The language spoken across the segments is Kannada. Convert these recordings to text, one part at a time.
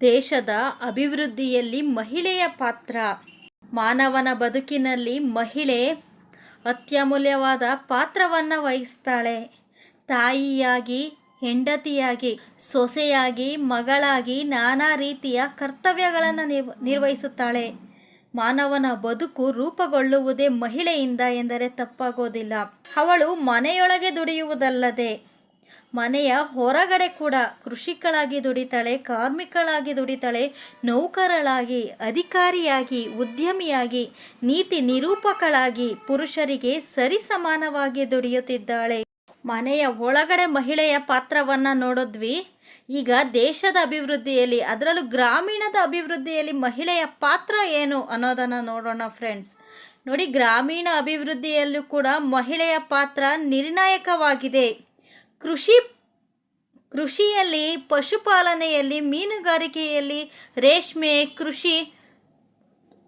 ದೇಶದ ಅಭಿವೃದ್ಧಿಯಲ್ಲಿ ಮಹಿಳೆಯ ಪಾತ್ರ. ಮಾನವನ ಬದುಕಿನಲ್ಲಿ ಮಹಿಳೆ ಅತ್ಯಮೂಲ್ಯವಾದ ಪಾತ್ರವನ್ನು ವಹಿಸ್ತಾಳೆ. ತಾಯಿಯಾಗಿ, ಹೆಂಡತಿಯಾಗಿ, ಸೊಸೆಯಾಗಿ, ಮಗಳಾಗಿ ನಾನಾ ರೀತಿಯ ಕರ್ತವ್ಯಗಳನ್ನು ನಿವ್ ನಿರ್ವಹಿಸುತ್ತಾಳೆ. ಮಾನವನ ಬದುಕು ರೂಪುಗೊಳ್ಳುವುದೇ ಮಹಿಳೆಯಿಂದ ಎಂದರೆ ತಪ್ಪಾಗೋದಿಲ್ಲ. ಅವಳು ಮನೆಯೊಳಗೆ ದುಡಿಯುವುದಲ್ಲದೆ ಮನೆಯ ಹೊರಗಡೆ ಕೂಡ ಕೃಷಿಕಳಾಗಿ ದುಡಿತಾಳೆ, ಕಾರ್ಮಿಕಳಾಗಿ ದುಡಿತಾಳೆ, ನೌಕರಳಾಗಿ, ಅಧಿಕಾರಿಯಾಗಿ, ಉದ್ಯಮಿಯಾಗಿ, ನೀತಿ ನಿರೂಪಕಳಾಗಿ ಪುರುಷರಿಗೆ ಸರಿಸಮಾನವಾಗಿ ದುಡಿಯುತ್ತಿದ್ದಾಳೆ. ಮನೆಯ ಒಳಗಡೆ ಮಹಿಳೆಯ ಪಾತ್ರವನ್ನು ನೋಡಿದ್ವಿ. ಈಗ ದೇಶದ ಅಭಿವೃದ್ಧಿಯಲ್ಲಿ, ಅದರಲ್ಲೂ ಗ್ರಾಮೀಣದ ಅಭಿವೃದ್ಧಿಯಲ್ಲಿ ಮಹಿಳೆಯ ಪಾತ್ರ ಏನು ಅನ್ನೋದನ್ನು ನೋಡೋಣ ಫ್ರೆಂಡ್ಸ್ ನೋಡಿ, ಗ್ರಾಮೀಣ ಅಭಿವೃದ್ಧಿಯಲ್ಲೂ ಕೂಡ ಮಹಿಳೆಯ ಪಾತ್ರ ನಿರ್ಣಾಯಕವಾಗಿದೆ. ಕೃಷಿ ಕೃಷಿಯಲ್ಲಿ, ಪಶುಪಾಲನೆಯಲ್ಲಿ, ಮೀನುಗಾರಿಕೆಯಲ್ಲಿ ರೇಷ್ಮೆ ಕೃಷಿ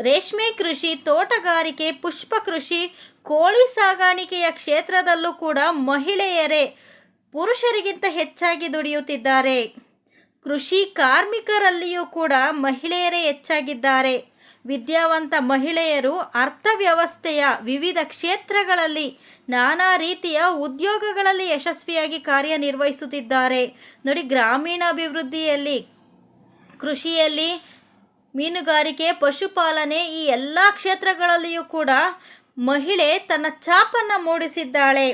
ರೇಷ್ಮೆ ಕೃಷಿ, ತೋಟಗಾರಿಕೆ, ಪುಷ್ಪ ಕೃಷಿ, ಕೋಳಿ ಸಾಗಾಣಿಕೆಯ ಕ್ಷೇತ್ರದಲ್ಲೂ ಕೂಡ ಮಹಿಳೆಯರೇ ಪುರುಷರಿಗಿಂತ ಹೆಚ್ಚಾಗಿ ದುಡಿಯುತ್ತಿದ್ದಾರೆ. ಕೃಷಿ ಕಾರ್ಮಿಕರಲ್ಲಿಯೂ ಕೂಡ ಮಹಿಳೆಯರೇ ಹೆಚ್ಚಾಗಿದ್ದಾರೆ. ವಿದ್ಯಾವಂತ ಮಹಿಳೆಯರು ಅರ್ಥವ್ಯವಸ್ಥೆಯ ವಿವಿಧ ಕ್ಷೇತ್ರಗಳಲ್ಲಿ ನಾನಾ ರೀತಿಯ ಉದ್ಯೋಗಗಳಲ್ಲಿ ಯಶಸ್ವಿಯಾಗಿ ಕಾರ್ಯನಿರ್ವಹಿಸುತ್ತಿದ್ದಾರೆ. ನೋಡಿ, ಗ್ರಾಮೀಣಾಭಿವೃದ್ಧಿಯಲ್ಲಿ, ಕೃಷಿಯಲ್ಲಿ, ಮೀನುಗಾರಿಕೆ, ಪಶುಪಾಲನೆ ಈ ಎಲ್ಲ ಕ್ಷೇತ್ರಗಳಲ್ಲಿಯೂ ಕೂಡ ಮಹಿಳೆ ತನ್ನ ಛಾಪನ್ನು ಮೂಡಿಸಿದ್ದಾಳೆ.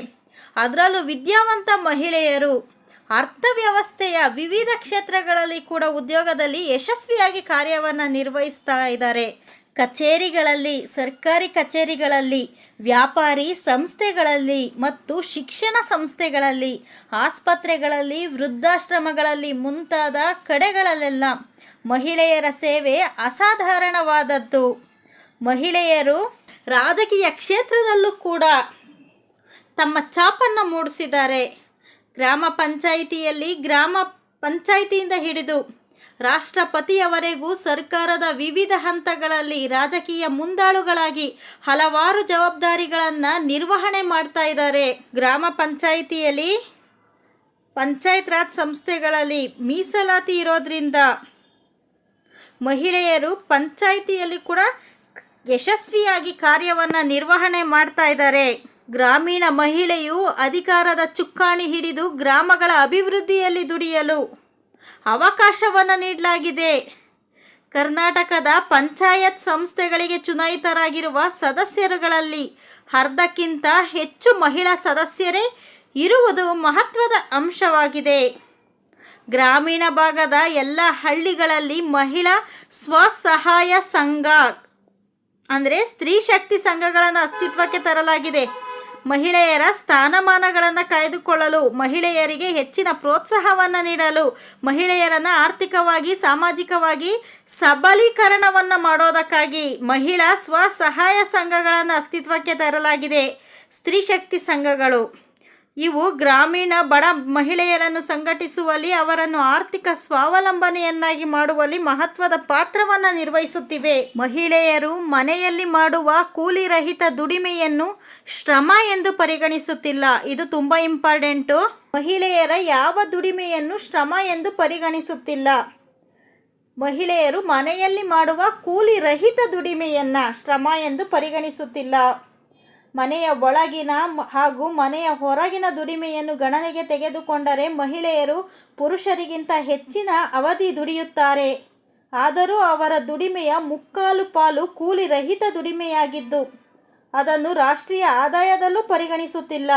ಅದರಲ್ಲೂ ವಿದ್ಯಾವಂತ ಮಹಿಳೆಯರು ಅರ್ಥವ್ಯವಸ್ಥೆಯ ವಿವಿಧ ಕ್ಷೇತ್ರಗಳಲ್ಲಿ ಕೂಡ ಉದ್ಯೋಗದಲ್ಲಿ ಯಶಸ್ವಿಯಾಗಿ ಕಾರ್ಯವನ್ನು ನಿರ್ವಹಿಸ್ತಾ ಇದ್ದಾರೆ. ಕಚೇರಿಗಳಲ್ಲಿ, ಸರ್ಕಾರಿ ಕಚೇರಿಗಳಲ್ಲಿ, ವ್ಯಾಪಾರಿ ಸಂಸ್ಥೆಗಳಲ್ಲಿ ಮತ್ತು ಶಿಕ್ಷಣ ಸಂಸ್ಥೆಗಳಲ್ಲಿ, ಆಸ್ಪತ್ರೆಗಳಲ್ಲಿ, ವೃದ್ಧಾಶ್ರಮಗಳಲ್ಲಿ ಮುಂತಾದ ಕಡೆಗಳಲ್ಲೆಲ್ಲ ಮಹಿಳೆಯರ ಸೇವೆ ಅಸಾಧಾರಣವಾದದ್ದು. ಮಹಿಳೆಯರು ರಾಜಕೀಯ ಕ್ಷೇತ್ರದಲ್ಲೂ ಕೂಡ ತಮ್ಮ ಛಾಪನ್ನು ಮೂಡಿಸಿದ್ದಾರೆ. ಗ್ರಾಮ ಪಂಚಾಯಿತಿಯಲ್ಲಿ ಗ್ರಾಮ ಪಂಚಾಯಿತಿಯಿಂದ ಹಿಡಿದು ರಾಷ್ಟ್ರಪತಿಯವರೆಗೂ ಸರ್ಕಾರದ ವಿವಿಧ ಹಂತಗಳಲ್ಲಿ ರಾಜಕೀಯ ಮುಂದಾಳುಗಳಾಗಿ ಹಲವಾರು ಜವಾಬ್ದಾರಿಗಳನ್ನು ನಿರ್ವಹಣೆ ಮಾಡ್ತಾ ಇದ್ದಾರೆ. ಗ್ರಾಮ ಪಂಚಾಯಿತಿಯಲ್ಲಿ ಪಂಚಾಯತ್ ರಾಜ್ ಸಂಸ್ಥೆಗಳಲ್ಲಿ ಮೀಸಲಾತಿ ಇರೋದ್ರಿಂದ ಮಹಿಳೆಯರು ಪಂಚಾಯಿತಿಯಲ್ಲಿ ಕೂಡ ಯಶಸ್ವಿಯಾಗಿ ಕಾರ್ಯವನ್ನು ನಿರ್ವಹಣೆ ಮಾಡ್ತಾ ಇದ್ದಾರೆ. ಗ್ರಾಮೀಣ ಮಹಿಳೆಯು ಅಧಿಕಾರದ ಚುಕ್ಕಾಣಿ ಹಿಡಿದು ಗ್ರಾಮಗಳ ಅಭಿವೃದ್ಧಿಯಲ್ಲಿ ದುಡಿಯಲು ಅವಕಾಶವನ್ನು ನೀಡಲಾಗಿದೆ. ಕರ್ನಾಟಕದ ಪಂಚಾಯತ್ ಸಂಸ್ಥೆಗಳಿಗೆ ಚುನಾಯಿತರಾಗಿರುವ ಸದಸ್ಯರುಗಳಲ್ಲಿ ಅರ್ಧಕ್ಕಿಂತ ಹೆಚ್ಚು ಮಹಿಳಾ ಸದಸ್ಯರೇ ಇರುವುದು ಮಹತ್ವದ ಅಂಶವಾಗಿದೆ. ಗ್ರಾಮೀಣ ಭಾಗದ ಎಲ್ಲ ಹಳ್ಳಿಗಳಲ್ಲಿ ಮಹಿಳಾ ಸ್ವಸಹಾಯ ಸಂಘ, ಅಂದರೆ ಸ್ತ್ರೀ ಶಕ್ತಿ ಸಂಘಗಳನ್ನು ಅಸ್ತಿತ್ವಕ್ಕೆ ತರಲಾಗಿದೆ. ಮಹಿಳೆಯರ ಸ್ಥಾನಮಾನಗಳನ್ನು ಕಾಯ್ದುಕೊಳ್ಳಲು, ಮಹಿಳೆಯರಿಗೆ ಹೆಚ್ಚಿನ ಪ್ರೋತ್ಸಾಹವನ್ನು ನೀಡಲು, ಮಹಿಳೆಯರನ್ನು ಆರ್ಥಿಕವಾಗಿ, ಸಾಮಾಜಿಕವಾಗಿ ಸಬಲೀಕರಣವನ್ನು ಮಾಡೋದಕ್ಕಾಗಿ ಮಹಿಳಾ ಸ್ವಸಹಾಯ ಸಂಘಗಳನ್ನು ಅಸ್ತಿತ್ವಕ್ಕೆ ತರಲಾಗಿದೆ. ಸ್ತ್ರೀಶಕ್ತಿ ಸಂಘಗಳು. ಇವು ಗ್ರಾಮೀಣ ಬಡ ಮಹಿಳೆಯರನ್ನು ಸಂಘಟಿಸುವಲ್ಲಿ, ಅವರನ್ನು ಆರ್ಥಿಕ ಸ್ವಾವಲಂಬನೆಯನ್ನಾಗಿ ಮಾಡುವಲ್ಲಿ ಮಹತ್ವದ ಪಾತ್ರವನ್ನು ನಿರ್ವಹಿಸುತ್ತಿವೆ. ಮಹಿಳೆಯರು ಮನೆಯಲ್ಲಿ ಮಾಡುವ ಕೂಲಿರಹಿತ ದುಡಿಮೆಯನ್ನು ಶ್ರಮ ಎಂದು ಪರಿಗಣಿಸುತ್ತಿಲ್ಲ. ಇದು ತುಂಬ ಇಂಪಾರ್ಟೆಂಟು. ಮಹಿಳೆಯರ ಯಾವ ದುಡಿಮೆಯನ್ನು ಶ್ರಮ ಎಂದು ಪರಿಗಣಿಸುತ್ತಿಲ್ಲ. ಮಹಿಳೆಯರು ಮನೆಯಲ್ಲಿ ಮಾಡುವ ಕೂಲಿರಹಿತ ದುಡಿಮೆಯನ್ನು ಶ್ರಮ ಎಂದು ಪರಿಗಣಿಸುತ್ತಿಲ್ಲ. ಮನೆಯ ಒಳಗಿನ ಹಾಗೂ ಮನೆಯ ಹೊರಗಿನ ದುಡಿಮೆಯನ್ನು ಗಣನೆಗೆ ತೆಗೆದುಕೊಂಡರೆ ಮಹಿಳೆಯರು ಪುರುಷರಿಗಿಂತ ಹೆಚ್ಚಿನ ಅವಧಿ ದುಡಿಯುತ್ತಾರೆ. ಆದರೂ ಅವರ ದುಡಿಮೆಯ ಮುಕ್ಕಾಲು ಪಾಲು ಕೂಲಿ ರಹಿತ ದುಡಿಮೆಯಾಗಿದ್ದು, ಅದನ್ನು ರಾಷ್ಟ್ರೀಯ ಆದಾಯದಲ್ಲೂ ಪರಿಗಣಿಸುತ್ತಿಲ್ಲ.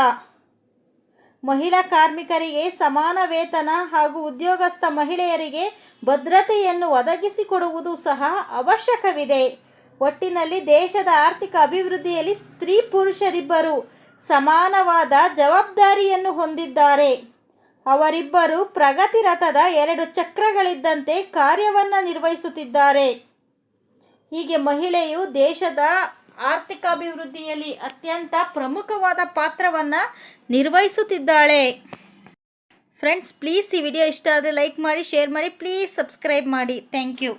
ಮಹಿಳಾ ಕಾರ್ಮಿಕರಿಗೆ ಸಮಾನ ವೇತನ ಹಾಗೂ ಉದ್ಯೋಗಸ್ಥ ಮಹಿಳೆಯರಿಗೆ ಭದ್ರತೆಯನ್ನು ಒದಗಿಸಿಕೊಡುವುದು ಸಹ ಅವಶ್ಯಕವಿದೆ. ಒಟ್ಟಿನಲ್ಲಿ ದೇಶದ ಆರ್ಥಿಕ ಅಭಿವೃದ್ಧಿಯಲ್ಲಿ ಸ್ತ್ರೀ ಪುರುಷರಿಬ್ಬರು ಸಮಾನವಾದ ಜವಾಬ್ದಾರಿಯನ್ನು ಹೊಂದಿದ್ದಾರೆ. ಅವರಿಬ್ಬರು ಪ್ರಗತಿ ರಥದ ಎರಡು ಚಕ್ರಗಳಿದ್ದಂತೆ ಕಾರ್ಯವನ್ನು ನಿರ್ವಹಿಸುತ್ತಿದ್ದಾರೆ. ಹೀಗೆ ಮಹಿಳೆಯು ದೇಶದ ಆರ್ಥಿಕ ಅಭಿವೃದ್ಧಿಯಲ್ಲಿ ಅತ್ಯಂತ ಪ್ರಮುಖವಾದ ಪಾತ್ರವನ್ನು ನಿರ್ವಹಿಸುತ್ತಿದ್ದಾಳೆ. ಫ್ರೆಂಡ್ಸ್ ಪ್ಲೀಸ್ ಈ ವಿಡಿಯೋ ಇಷ್ಟ ಆದರೆ ಲೈಕ್ ಮಾಡಿ ಶೇರ್ ಮಾಡಿ ಪ್ಲೀಸ್ ಸಬ್ಸ್ಕ್ರೈಬ್ ಮಾಡಿ. Thank you